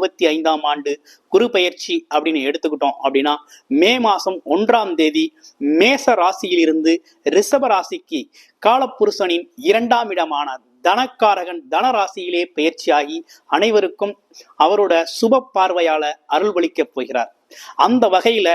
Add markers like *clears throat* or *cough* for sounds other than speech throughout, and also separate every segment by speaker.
Speaker 1: இருபத்தி ஐந்தாம் ஆண்டு குரு பயிற்சி அப்படின்னு எடுத்துக்கிட்டோம் அப்படின்னா மே மாசம் ஒன்றாம் தேதி மேச ராசியிலிருந்து ரிஷப ராசிக்கு காலப்புருஷனின் இரண்டாம் இடமான தனக்காரகன் தனராசியிலே பயிற்சியாகி அனைவருக்கும் அவரோட சுப பார்வையால அருள்வளிக்கப் போகிறார். அந்த வகையில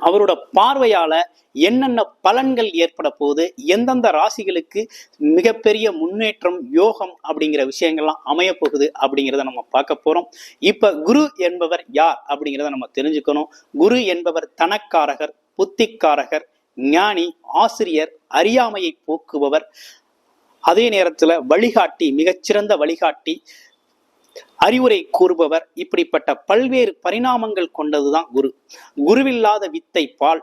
Speaker 1: அவரோட பார்வையால என்னென்ன பலன்கள் ஏற்பட போகுது எந்தெந்த ராசிகளுக்கு மிகப்பெரிய முன்னேற்றம் யோகம் அப்படிங்கிற விஷயங்கள்லாம் அமைய போகுது அப்படிங்கிறத நம்ம பார்க்க போறோம். இப்ப குரு என்பவர் யார் அப்படிங்கிறத நம்ம தெரிஞ்சுக்கணும். குரு என்பவர் தனக்காரகர் புத்திக்காரகர் ஞானி ஆசிரியர் அறியாமையை போக்குபவர். அதே நேரத்துல வழிகாட்டி மிகச்சிறந்த வழிகாட்டி அறிவுரை கூறுபவர் இப்படிப்பட்ட பல்வேறு பரிணாமங்கள் கொண்டதுதான் குரு. குருவில்லாத வித்தை பால்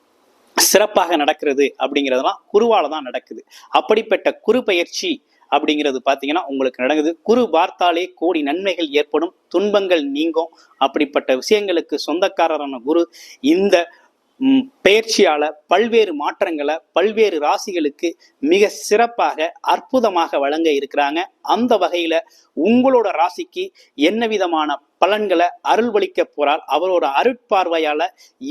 Speaker 1: சிறப்பாக நடக்கிறது அப்படிங்கிறதெல்லாம் குருவால தான் நடக்குது. அப்படிப்பட்ட குரு பயிற்சி அப்படிங்கிறது பார்த்தீங்கன்னா உங்களுக்கு நடக்குது. குரு பார்த்தாலே கோடி நன்மைகள் ஏற்படும் துன்பங்கள் நீங்கும். அப்படிப்பட்ட விஷயங்களுக்கு சொந்தக்காரரான குரு இந்த பயிற்சியால பல்வேறு மாற்றங்களை பல்வேறு ராசிகளுக்கு மிக சிறப்பாக அற்புதமாக வழங்க இருக்கிறாங்க. அந்த வகையில உங்களோட ராசிக்கு என்ன விதமான பலன்களை அருள்வளிக்க போறார். அவரோட அருட்பார்வையால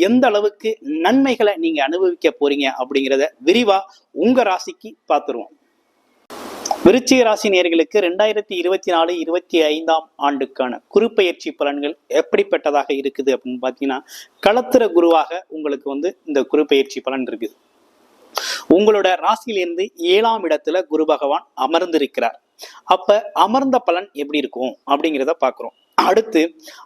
Speaker 1: எந்த அளவுக்கு நன்மைகளை நீங்க அனுபவிக்க போறீங்க அப்படிங்கிறத விரிவா உங்க ராசிக்கு பார்த்துருவோம். விருச்சிக ராசி நேர்களுக்கு ரெண்டாயிரத்தி இருபத்தி நாலு இருபத்தி ஐந்தாம் ஆண்டுக்கான குருப்பெயர்ச்சி பலன்கள் எப்படிப்பட்டதாக இருக்குது அப்படின்னு பார்த்தீங்கன்னா களத்திர குருவாக உங்களுக்கு வந்து இந்த குருப்பெயர்ச்சி பலன் இருக்குது உங்களோட ராசியிலிருந்து ஏழாம் இடத்துல குரு பகவான் அமர்ந்திருக்கிறார். அப்ப அமர்ந்த பலன் எப்படி இருக்கும் அப்படிங்கிறத பாக்குறோம் அடுத்து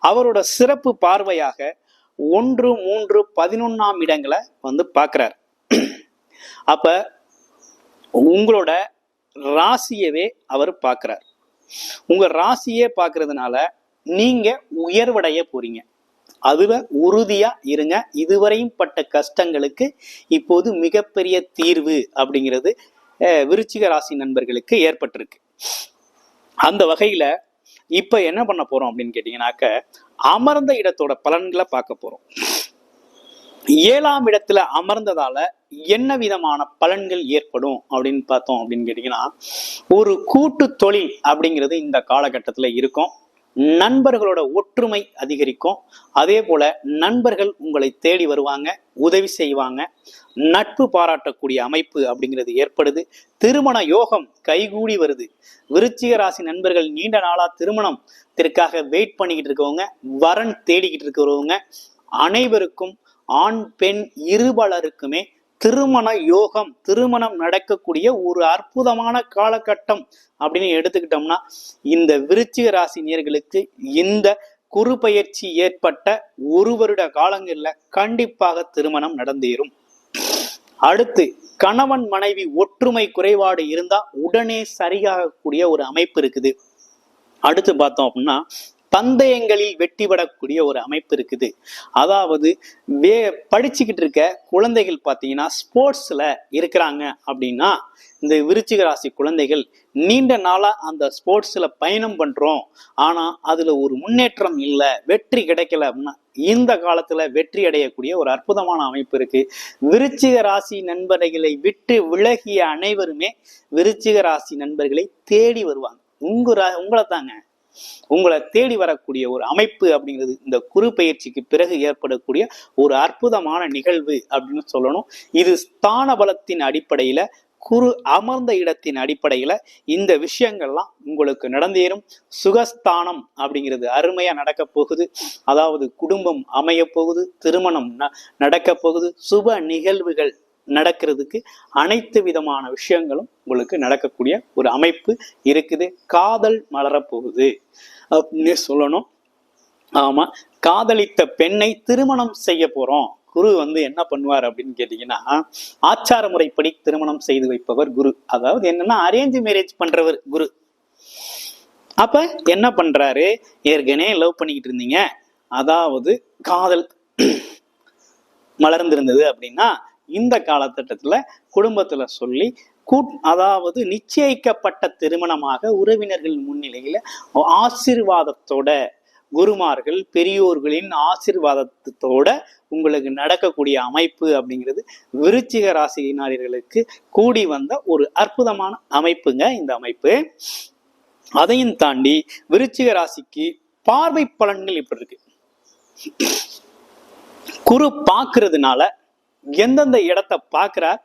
Speaker 1: அவரோட சிறப்பு பார்வையாக ஒன்று மூன்று பதினொன்னாம் இடங்களை வந்து பார்க்கிறார். அப்ப உங்களோட ராசியவே அவர் பார்க்கிறார். உங்க ராசியே பார்க்கறதுனால நீங்க உயர்வடைய போறீங்க. அதுல உறுதியா இருங்க. இதுவரையும் பட்ட கஷ்டங்களுக்கு இப்போது மிகப்பெரிய தீர்வு அப்படிங்கிறது விருச்சிக ராசி நண்பர்களுக்கு ஏற்பட்டிருக்கு. அந்த வகையில இப்ப என்ன பண்ண போறோம் அப்படின்னு கேட்டீங்கன்னாக்க அமர்ந்த இடத்தோட பலன்களை பார்க்க போறோம். ஏழாம் இடத்துல அமர்ந்ததால என்ன விதமான பலன்கள் ஏற்படும் அப்படின்னு பார்த்தோம் அப்படின்னு கேட்டீங்கன்னா ஒரு கூட்டு தொழில் அப்படிங்கிறது இந்த காலகட்டத்துல இருக்கும். நண்பர்களோட ஒற்றுமை அதிகரிக்கும். அதே போல நண்பர்கள் உங்களை தேடி வருவாங்க உதவி செய்வாங்க. நட்பு பாராட்டக்கூடிய அமைப்பு அப்படிங்கிறது ஏற்படுது. திருமண யோகம் கைகூடி வருது. விருச்சிக ராசி நண்பர்கள் நீண்ட நாளா திருமணத்திற்காக வெயிட் பண்ணிக்கிட்டு இருக்கவங்க வரன் தேடிக்கிட்டு இருக்கிறவங்க அனைவருக்கும் ஆண் பெண் இருபலருக்குமே திருமண யோகம் திருமணம் நடக்கக்கூடிய ஒரு அற்புதமான காலகட்டம் அப்படின்னு எடுத்துக்கிட்டோம்னா இந்த விருச்சிக ராசி நேர்களுக்கு இந்த குறுபயிற்சி ஏற்பட்ட ஒரு வருட காலங்கள்ல கண்டிப்பாக திருமணம் நடந்தேறும். அடுத்து கணவன் மனைவி ஒற்றுமை குறைபாடு இருந்தா உடனே சரியாகக்கூடிய ஒரு அமைப்பு இருக்குது. அடுத்து பார்த்தோம் அப்படின்னா பந்தயங்களில் வெட்டி விடக்கூடிய ஒரு அமைப்பு இருக்குது. அதாவது வே படிச்சுக்கிட்டு இருக்க குழந்தைகள் பார்த்தீங்கன்னா ஸ்போர்ட்ஸில் இருக்கிறாங்க அப்படின்னா இந்த விருச்சிக ராசி குழந்தைகள் நீண்ட நாளாக அந்த ஸ்போர்ட்ஸில் பயணம் பண்ணுறோம் ஆனால் அதில் ஒரு முன்னேற்றம் இல்லை வெற்றி கிடைக்கல அப்படின்னா இந்த காலத்தில் வெற்றி அடையக்கூடிய ஒரு அற்புதமான அமைப்பு இருக்குது விருச்சிக ராசி நண்பர்களை விட்டு விலகிய அனைவருமே விருச்சிக ராசி நண்பர்களை தேடி வருவாங்க. உங்க ரா- உங்களை தாங்க. உங்களை தேடி வரக்கூடிய ஒரு அமைப்பு அப்படிங்கிறது இந்த குரு பயிற்சிக்கு பிறகு ஏற்படக்கூடிய ஒரு அற்புதமான நிகழ்வு அப்படின்னு சொல்லணும். இது ஸ்தான பலத்தின் அடிப்படையில குரு அமர்ந்த இடத்தின் அடிப்படையில இந்த விஷயங்கள்லாம் உங்களுக்கு நடந்தேறும். சுகஸ்தானம் அப்படிங்கிறது அருமையா நடக்க போகுது. அதாவது குடும்பம் அமைய போகுது திருமணம் ந- நடக்க போகுது. சுப நிகழ்வுகள் நடக்கிறதுக்கு அனைத்து விதமான விஷயங்களும் உங்களுக்கு நடக்கக்கூடிய ஒரு அமைப்பு இருக்குது. காதல் மலரப்போகுது அப்படின்னு சொல்லணும். ஆமா. காதலித்த பெண்ணை திருமணம் செய்ய போறோம். குரு வந்து என்ன பண்ணுவார் அப்படின்னு கேட்டீங்கன்னா ஆச்சார முறைப்படி திருமணம் செய்து வைப்பவர் குரு. அதாவது என்னன்னா அரேஞ்ச் மேரேஜ் பண்றவர் குரு. அப்ப என்ன பண்றாரு? ஏற்கனவே லவ் பண்ணிக்கிட்டு இருந்தீங்க. அதாவது காதல் மலர்ந்திருந்தது அப்படின்னா இந்த காலகட்டத்துல குடும்பத்துல சொல்லி கூட் அதாவது நிச்சயிக்கப்பட்ட திருமணமாக உறவினர்கள் முன்னிலையில ஆசிர்வாதத்தோட குருமார்கள் பெரியோர்களின் ஆசிர்வாதத்தோட உங்களுக்கு நடக்கக்கூடிய அமைப்பு அப்படிங்கிறது விருச்சிக ராசியினர்களுக்கு கூடி வந்த ஒரு அற்புதமான அமைப்புங்க இந்த அமைப்பு. அதையும் தாண்டி விருச்சிக ராசிக்கு பார்வை பலன்கள் இப்படி இருக்கு. குரு பார்க்கறதுனால எந்தெந்த இடத்த பார்க்குறார்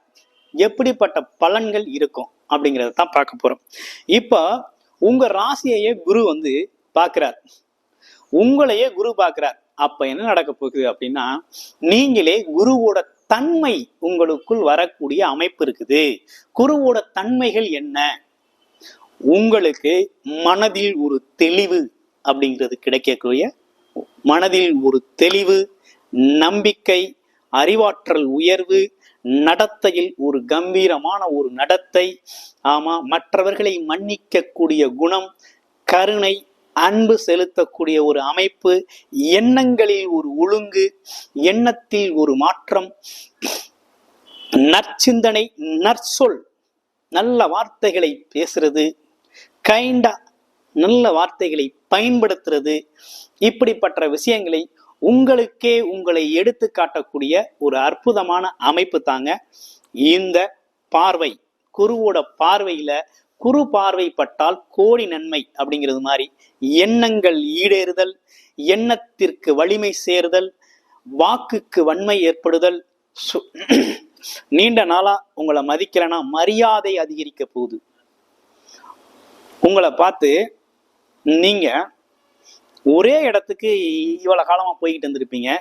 Speaker 1: எப்படிப்பட்ட பலன்கள் இருக்கும் அப்படிங்கிறத தான் பார்க்க போகிறோம் இப்போ உங்கள் ராசியையே குரு வந்து பார்க்குறார். உங்களையே குரு பார்க்குறார். அப்போ என்ன நடக்க போகுது அப்படின்னா நீங்களே குருவோட தன்மை உங்களுக்குள் வரக்கூடிய அமைப்பு இருக்குது. குருவோட தன்மைகள் என்ன? உங்களுக்கு மனதில் ஒரு தெளிவு அப்படிங்கிறது கிடைக்கக்கூடிய மனதில் ஒரு தெளிவு நம்பிக்கை அறிவாற்றல் உயர்வு நடத்தையில் ஒரு கம்பீரமான ஒரு நடத்தை. ஆமா மற்றவர்களை மன்னிக்கக்கூடிய குணம் கருணை அன்பு செலுத்தக்கூடிய ஒரு அமைப்பு எண்ணங்களில் ஒரு ஒழுங்கு எண்ணத்தில் ஒரு மாற்றம். நற்சிந்தனை நற்சொல் நல்ல வார்த்தைகளை பேசுறது கைண்டா நல்ல வார்த்தைகளை பயன்படுத்துறது இப்படிப்பட்ட விஷயங்களை உங்களுக்கே உங்களை எடுத்து காட்டக்கூடிய ஒரு அற்புதமான அமைப்பு தாங்க இந்த பார்வை. குருவோட பார்வையில குரு பார்வைப்பட்டால் கோடி நன்மை அப்படிங்கிறது மாதிரி எண்ணங்கள் ஈடேறுதல் எண்ணத்திற்கு வலிமை சேருதல் வாக்குக்கு வன்மை ஏற்படுதல் சு- *clears throat* நீண்ட நாளா உங்களை மதிக்கிறேன்னா மரியாதை அதிகரிக்க போகுது. உங்களை பார்த்து நீங்க ஒரே இடத்துக்கு இவ்வளவு காலமா போய்கிட்டு இருந்திருப்பீங்க.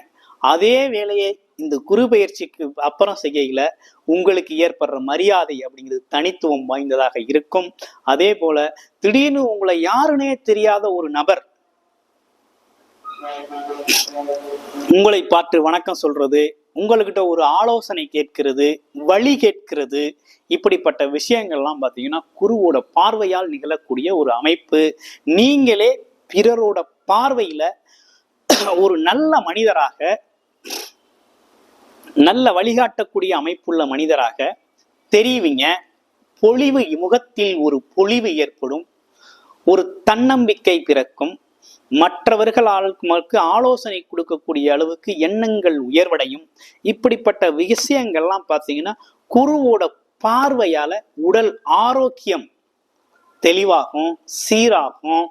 Speaker 1: அதே வேலையை இந்த குரு பயிற்சிக்கு அப்புறம் செய்யல உங்களுக்கு ஏற்படுற மரியாதை அப்படிங்கிறது தனித்துவம் வாய்ந்ததாக இருக்கும். அதே போல திடீர்னு உங்களை யாருன்னே தெரியாத ஒரு நபர் உங்களை பார்த்து வணக்கம் சொல்றது உங்கள்கிட்ட ஒரு ஆலோசனை கேட்கிறது வழி கேட்கிறது இப்படிப்பட்ட விஷயங்கள்லாம் பார்த்தீங்கன்னா குருவோட பார்வையால் நிகழக்கூடிய ஒரு அமைப்பு. நீங்களே பிறரோட பார்வையில ஒரு நல்ல மனிதராக நல்ல வழிகாட்டக்கூடிய அமைப்புள்ள மனிதராக தெரிவிங்க. பொலிவு முகத்தில் ஒரு பொழிவு ஏற்படும். ஒரு தன்னம்பிக்கை பிறக்கும். மற்றவர்களுக்கு ஆலோசனை கொடுக்கக்கூடிய அளவுக்கு எண்ணங்கள் உயர்வடையும். இப்படிப்பட்ட விஷயங்கள்லாம் பார்த்தீங்கன்னா குருவோட பார்வையால உடல் ஆரோக்கியம் தெளிவாகும் சீராகும்.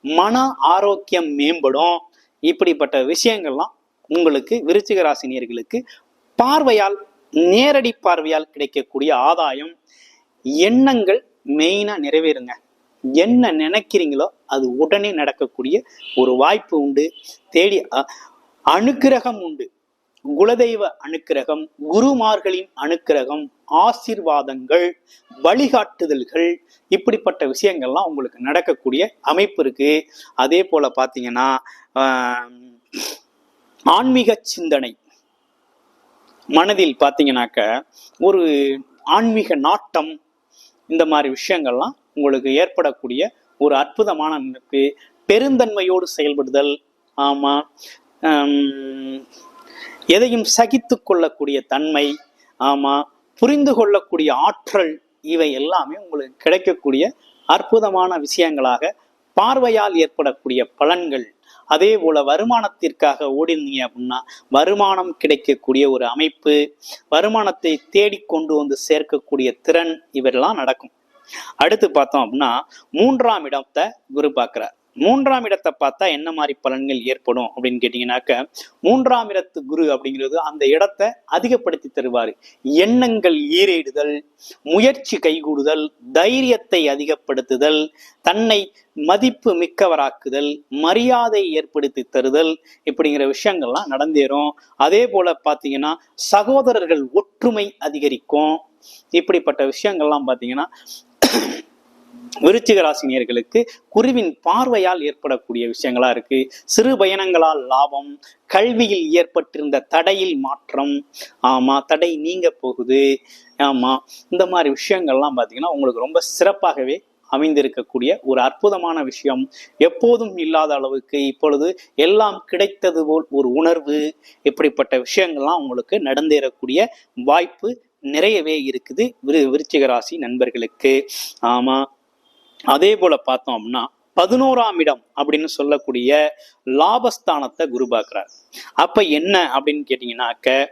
Speaker 1: மன ஆரோக்கியம் மேம்படும். இப்படிப்பட்ட விஷயங்கள்லாம் உங்களுக்கு விருச்சிக ராசினியர்களுக்கு பார்வையால் நேரடி பார்வையால் கிடைக்கக்கூடிய ஆதாயம். எண்ணங்கள் மெயினா நிறைவேறுங்க. என்ன நினைக்கிறீங்களோ அது உடனே நடக்கக்கூடிய ஒரு வாய்ப்பு உண்டு. தேடி அனுக்கிரகம் உண்டு. குலதெய்வ அனுக்கிரகம் குருமார்களின் அனுக்கிரகம் ஆசீர்வாதங்கள் வழிகாட்டுதல்கள் இப்படிப்பட்ட விஷயங்கள்லாம் உங்களுக்கு நடக்கக்கூடிய அமைப்பு இருக்கு. அதே போல பார்த்தீங்கன்னா ஆன்மீக சிந்தனை. மனதில் பார்த்தீங்கன்னாக்க ஒரு ஆன்மீக நாட்டம் இந்த மாதிரி விஷயங்கள்லாம் உங்களுக்கு ஏற்படக்கூடிய ஒரு அற்புதமான பெருந்தன்மையோடு செயல்படுதல் ஆமா எதையும் சகித்து கொள்ளக்கூடிய தன்மை ஆமா புரிந்து கொள்ளக்கூடிய ஆற்றல் இவை எல்லாமே உங்களுக்கு கிடைக்கக்கூடிய அற்புதமான விஷயங்களாக பார்வையால் ஏற்படக்கூடிய பலன்கள். அதே போல வருமானத்திற்காக ஓடினீங்க அப்படின்னா வருமானம் கிடைக்கக்கூடிய ஒரு அமைப்பு வருமானத்தை தேடி கொண்டு வந்து சேர்க்கக்கூடிய திறன் இவரெல்லாம் நடக்கும். அடுத்து பார்த்தோம் அப்படின்னா மூன்றாம் இடத்தை குரு பார்க்கிறார். மூன்றாம் இடத்தை பார்த்தா என்ன மாதிரி பலன்கள் ஏற்படும் அப்படின்னு கேட்டீங்கன்னாக்க மூன்றாம் இடத்து குரு அப்படிங்கிறது அந்த இடத்தை அதிகப்படுத்தி தருவார். எண்ணங்கள் ஈரேடுதல் முயற்சி கைகூடுதல் தைரியத்தை அதிகப்படுத்துதல் தன்னை மதிப்பு மிக்கவராக்குதல் மரியாதை ஏற்படுத்தி தருதல் இப்படிங்கிற விஷயங்கள்லாம் நடந்தேறும். அதே போல பார்த்தீங்கன்னா சகோதரர்கள் ஒற்றுமை அதிகரிக்கும். இப்படிப்பட்ட விஷயங்கள்லாம் பார்த்தீங்கன்னா விருச்சிக ராசினியர்களுக்கு குருவின் பார்வையால் ஏற்படக்கூடிய விஷயங்களா இருக்கு. சிறு பயணங்களால் லாபம் கல்வியில் ஏற்பட்டிருந்த தடையில் மாற்றம் ஆமா தடை நீங்க போகுது ஆமா இந்த மாதிரி விஷயங்கள்லாம் பார்த்தீங்கன்னா உங்களுக்கு ரொம்ப சிறப்பாகவே அமைந்திருக்கக்கூடிய ஒரு அற்புதமான விஷயம். எப்போதும் இல்லாத அளவுக்கு இப்பொழுது எல்லாம் கிடைத்தது போல் ஒரு உணர்வு இப்படிப்பட்ட விஷயங்கள்லாம் உங்களுக்கு நடந்தேறக்கூடிய வாய்ப்பு நிறையவே இருக்குது. விரு விருச்சிக ராசி நண்பர்களுக்கு. ஆமா அதே போல பார்த்தோம் அப்படின்னா பதினோராம் இடம் அப்படின்னு சொல்லக்கூடிய லாபஸ்தானத்தை குரு பார்க்கிறார். அப்ப என்ன அப்படின்னு கேட்டீங்கன்னாக்க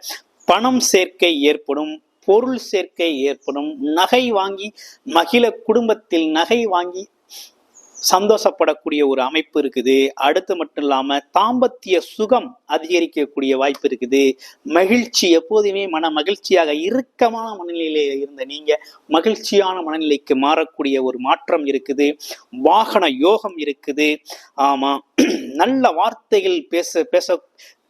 Speaker 1: பணம் சேர்க்கை ஏற்படும் பொருள் சேர்க்கை ஏற்படும் நகை வாங்கி மகிழ குடும்பத்தில் நகை வாங்கி சந்தோஷப்படக்கூடிய ஒரு அமைப்பு இருக்குது. அடுத்து மட்டும் இல்லாம தாம்பத்திய சுகம் அதிகரிக்கக்கூடிய வாய்ப்பு இருக்குது. மகிழ்ச்சி எப்போதுமே மன மகிழ்ச்சியாக இறுக்கமான மனநிலையில் இருந்த நீங்க மகிழ்ச்சியான மனநிலைக்கு மாறக்கூடிய ஒரு மாற்றம் இருக்குது. வாகன யோகம் இருக்குது. ஆமா *clears throat* நல்ல வார்த்தைகள் பேச பேச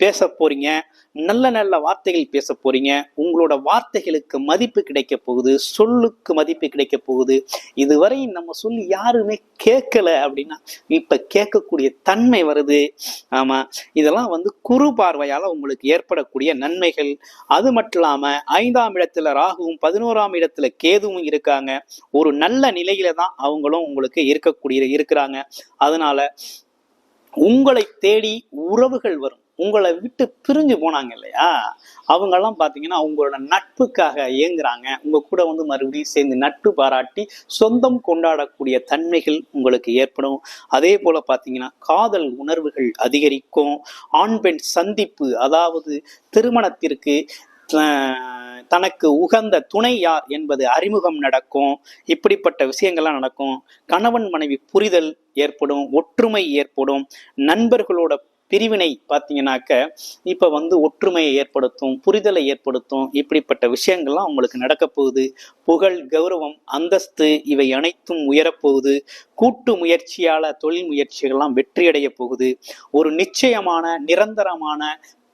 Speaker 1: பேச போறீங்க நல்ல நல்ல வார்த்தைகள் பேச போறீங்க உங்களோட வார்த்தைகளுக்கு மதிப்பு கிடைக்க போகுது சொல்லுக்கு மதிப்பு கிடைக்க போகுது. இதுவரை நம்ம சொல்லி யாருமே கேட்கல அப்படின்னா இப்ப கேட்கக்கூடிய தன்மை வருது. ஆமா இதெல்லாம் வந்து குறு பார்வையால உங்களுக்கு ஏற்படக்கூடிய நன்மைகள். அது மட்டும் இல்லாம ஐந்தாம் இடத்துல ராகுவும் பதினோராம் இடத்துல கேதுவும் இருக்காங்க. ஒரு நல்ல நிலையில தான் அவங்களும் உங்களுக்கு இருக்கக்கூடிய இருக்கிறாங்க. அதனால உங்களை தேடி உறவுகள் வரும். உங்களை விட்டு பிரிஞ்சு போனாங்க இல்லையா? அவங்கெல்லாம் பார்த்தீங்கன்னா அவங்களோட நட்புக்காக இயங்குறாங்க. உங்க கூட வந்து மறுபடியும் சேர்ந்து நட்பு பாராட்டி சொந்தம் கொண்டாடக்கூடிய தன்மைகள் உங்களுக்கு ஏற்படும். அதே போல பார்த்தீங்கன்னா காதல் உணர்வுகள் அதிகரிக்கும். ஆண் பெண் சந்திப்பு அதாவது திருமணத்திற்கு தனக்கு உகந்த துணை யார் என்பது அறிமுகம் நடக்கும். இப்படிப்பட்ட விஷயங்கள்லாம் நடக்கும். கணவன் மனைவி புரிதல் ஏற்படும் ஒற்றுமை ஏற்படும். நண்பர்களோட பிரிவினை பார்த்தீங்கன்னாக்க இப்போ வந்து ஒற்றுமையை ஏற்படுத்தும் புரிதலை ஏற்படுத்தும் இப்படிப்பட்ட விஷயங்கள்லாம் உங்களுக்கு நடக்க போகுது. புகழ் கௌரவம் அந்தஸ்து இவை அனைத்தும் உயரப்போகுது. கூட்டு முயற்சியால தொழில் முயற்சிகள்லாம் வெற்றியடைய போகுது. ஒரு நிச்சயமான நிரந்தரமான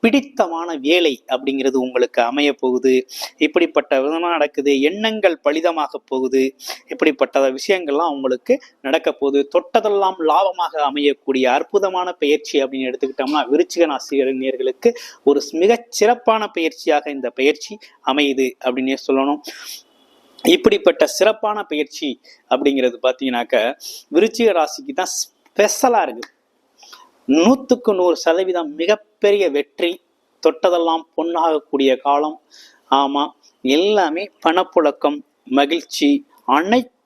Speaker 1: பிடித்தமான வேலை அப்படிங்கிறது உங்களுக்கு அமைய போகுது. இப்படிப்பட்ட விதமாக நடக்குது. எண்ணங்கள் பலிதமாக போகுது. இப்படிப்பட்ட விஷயங்கள்லாம் உங்களுக்கு நடக்க போகுது. தொட்டதெல்லாம் லாபமாக அமையக்கூடிய அற்புதமான பயிற்சி அப்படின்னு எடுத்துக்கிட்டோம்னா விருச்சிக நாசிகர்களுக்கு ஒரு மிகச் சிறப்பான பயிற்சியாக இந்த பயிற்சி அமையுது அப்படின்னே சொல்லணும். இப்படிப்பட்ட சிறப்பான பயிற்சி அப்படிங்கிறது பார்த்தீங்கன்னாக்க விருச்சிக ராசிக்கு தான் ஸ்பெஷலாக இருக்கு. நூற்றுக்கு நூறு சதவீதம் மிகப்பெரிய வெற்றி தொட்டதெல்லாம் பொன்னாகக்கூடிய காலம். ஆமாம் எல்லாமே பணப்புழக்கம் மகிழ்ச்சி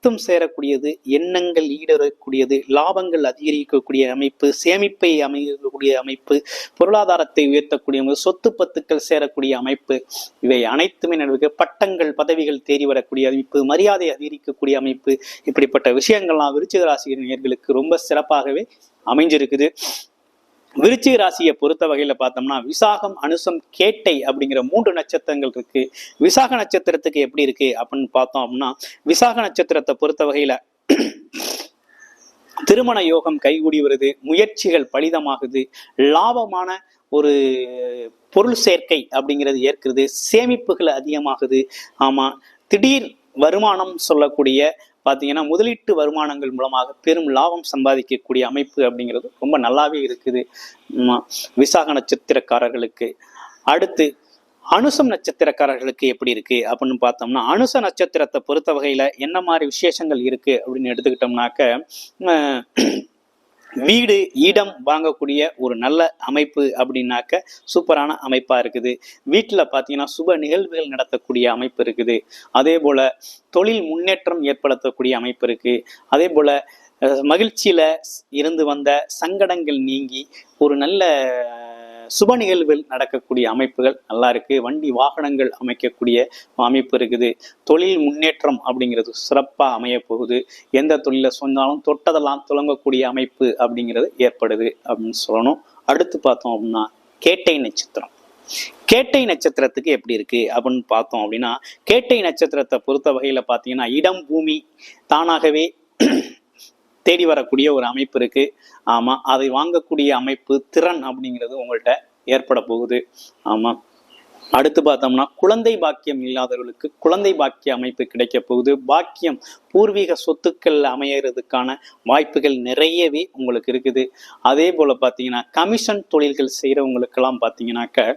Speaker 1: அனைத்தும் சேரக்கூடியது எண்ணங்கள் ஈடறக்கூடியது லாபங்கள் அதிகரிக்கக்கூடிய அமைப்பு சேமிப்பை அமைக்கக்கூடிய அமைப்பு பொருளாதாரத்தை உயர்த்தக்கூடிய சொத்து பத்துக்கள் சேரக்கூடிய அமைப்பு. இவை அனைத்துமே நடக்கு பட்டங்கள் பதவிகள் தேடி வரக்கூடிய அமைப்பு மரியாதை அதிகரிக்கக்கூடிய அமைப்பு. இப்படிப்பட்ட விஷயங்கள்லாம் விருச்சிக ராசி நேர்களுக்கு ரொம்ப சிறப்பாகவே அமைஞ்சிருக்குது. விருச்சிக ராசியை பொறுத்த வகையில பார்த்தோம்னா விசாகம் அனுசம் கேட்டை அப்படிங்கிற மூன்று நட்சத்திரங்கள் இருக்கு. விசாக நட்சத்திரத்துக்கு எப்படி இருக்கு அப்படின்னு பார்த்தோம் அப்படின்னா விசாக நட்சத்திரத்தை பொறுத்த வகையில *clears throat* திருமண யோகம் கைகூடி வருது முயற்சிகள் பலிதமாகுது லாபமான ஒரு பொருள் சேர்க்கை அப்படிங்கிறது ஏற்கிறது சேமிப்புகள் அதிகமாகுது. ஆமா திடீர் வருமானம் சொல்லக்கூடிய பார்த்தீங்கன்னா முதலீட்டு வருமானங்கள் மூலமாக பெரும் லாபம் சம்பாதிக்கக்கூடிய அமைப்பு அப்படிங்கிறது ரொம்ப நல்லாவே இருக்குது. விசாக நட்சத்திரக்காரர்களுக்கு. அடுத்து அனுசம் நட்சத்திரக்காரர்களுக்கு எப்படி இருக்கு அப்படின்னு பார்த்தோம்னா அனுச நட்சத்திரத்தை பொறுத்த வகையில என்ன மாதிரி விசேஷங்கள் இருக்கு அப்படின்னு எடுத்துக்கிட்டோம்னாக்க வீடு இடம் வாங்கக்கூடிய ஒரு நல்ல அமைப்பு அப்படின்னாக்க சூப்பரான அமைப்பா இருக்குது. வீட்டில் பார்த்தீங்கன்னா சுப நிகழ்வுகள் நடத்தக்கூடிய அமைப்பு இருக்குது. அதே போல தொழில் முன்னேற்றம் ஏற்படுத்தக்கூடிய அமைப்பு இருக்கு. அதே போல மகிழ்ச்சியில் மகிழ்ச்சியில இருந்து வந்த சங்கடங்கள் நீங்கி ஒரு நல்ல சுப நிகழ்வில் நடக்கக்கூடிய அமைப்புகள் நல்லா இருக்கு. வண்டி வாகனங்கள் அமைக்கக்கூடிய அமைப்பு இருக்குது. தொழில் முன்னேற்றம் அப்படிங்கிறது சிறப்பாக அமைய போகுது. எந்த தொழிலை சொன்னாலும் தொட்டதெல்லாம் துலங்கக்கூடிய அமைப்பு அப்படிங்கிறது ஏற்படுது அப்படின்னு சொல்லணும். அடுத்து பார்த்தோம் அப்படின்னா கேட்டை நட்சத்திரம். கேட்டை நட்சத்திரத்துக்கு எப்படி இருக்கு அப்படின்னு பார்த்தோம் அப்படின்னா கேட்டை நட்சத்திரத்தை பொறுத்த வகையில பார்த்தீங்கன்னா இடம் பூமி தானாகவே தேடி வரக்கூடிய ஒரு அமைப்பு இருக்கு. ஆமா அதை வாங்கக்கூடிய அமைப்பு திறன் அப்படிங்கிறது உங்கள்கிட்ட ஏற்பட போகுது. ஆமா. அடுத்து பார்த்தோம்னா குழந்தை பாக்கியம் இல்லாதவர்களுக்கு குழந்தை பாக்கிய அமைப்பு கிடைக்க போகுது. பாக்கியம் பூர்வீக சொத்துக்கள் அமையறதுக்கான வாய்ப்புகள் நிறையவே உங்களுக்கு இருக்குது. அதே போல பார்த்தீங்கன்னா கமிஷன் தொழில்கள் செய்கிறவங்களுக்கெல்லாம் பார்த்தீங்கன்னாக்க